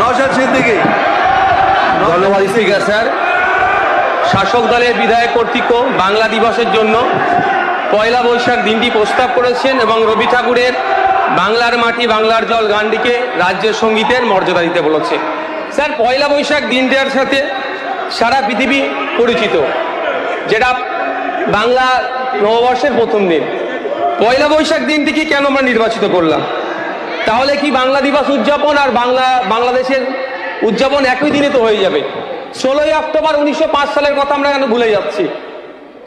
নওশাদ সিদ্দিকী। ধন্যবাদ, speaker sir. শাসক দলের বিধায়ক কর্তৃক বাংলা দিবসের জন্য পয়লা বৈশাখ দিনটি প্রস্তাব করেছেন এবং রবি ঠাকুরের বাংলার মাটি, বাংলার জল গানটিকে রাজ্যের সঙ্গীতের মর্যাদা দিতে বলেছে। স্যার, পয়লা বৈশাখ দিনটার সাথে সারা পৃথিবী পরিচিত, যেটা বাংলা নববর্ষের প্রথম দিন। পয়লা বৈশাখ দিনটিকে কেন আমরা নির্বাচিত করলাম? তাহলে কি বাংলা দিবস উদযাপন আর বাংলা, বাংলাদেশের উদযাপন একই দিনে তো হয়ে যাবে? ষোলোই অক্টোবর উনিশশো পাঁচ সালের কথা আমরা কেন ভুলে যাচ্ছি?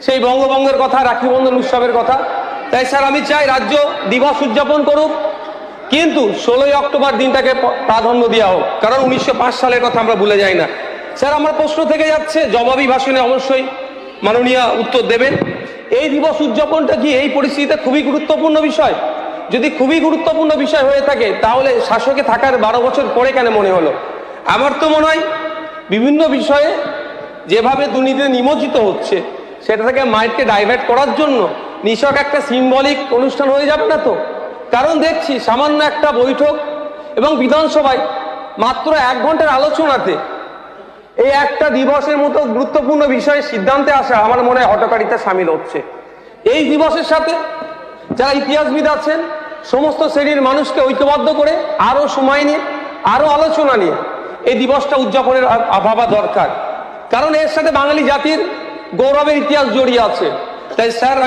সেই বঙ্গভঙ্গের কথা, রাখি বন্ধন উৎসবের কথা। তাই স্যার, আমি চাই রাজ্য দিবস উদযাপন করুক, কিন্তু ষোলোই অক্টোবর দিনটাকে প্রাধান্য দেওয়া হোক, কারণ উনিশশো পাঁচ সালের কথা আমরা ভুলে যাই না। স্যার, আমার প্রশ্ন থেকে যাচ্ছে জবাবি ভাষণে অবশ্যই মাননীয় উত্তর দেবেন। এই দিবস উদযাপনটা কি এই পরিস্থিতিতে খুবই গুরুত্বপূর্ণ বিষয়? যদি খুবই গুরুত্বপূর্ণ বিষয় হয়ে থাকে, তাহলে শাসকে থাকার বারো বছর পরে কেন মনে হলো? আমার তো মনে হয় বিভিন্ন বিষয়ে যেভাবে দুর্নীতিতে নিমজ্জিত হচ্ছে, সেটা থেকে মাইন্ডকে ডাইভার্ট করার জন্য নিশক একটা সিম্বলিক অনুষ্ঠান হয়ে যাবে না তো? কারণ দেখছি সামান্য একটা বৈঠক এবং বিধানসভায় মাত্র এক ঘণ্টার আলোচনাতে এই একটা দিবসের মতো গুরুত্বপূর্ণ বিষয়ে সিদ্ধান্তে আসা আমার মনে হয় হটকারিতা সামিল হচ্ছে। এই দিবসের সাথে যারা ইতিহাসবিদ আছেন, সমস্ত শ্রেণির মানুষকে ঐক্যবদ্ধ করে আরও সময় নিয়ে আরও আলোচনা নিয়ে এই দিবসটা উদযাপনের ভাবা দরকার। কারণ এর সাথে বাঙালি জাতির গৌরবের ইতিহাস জড়িয়ে আছে। তাই স্যার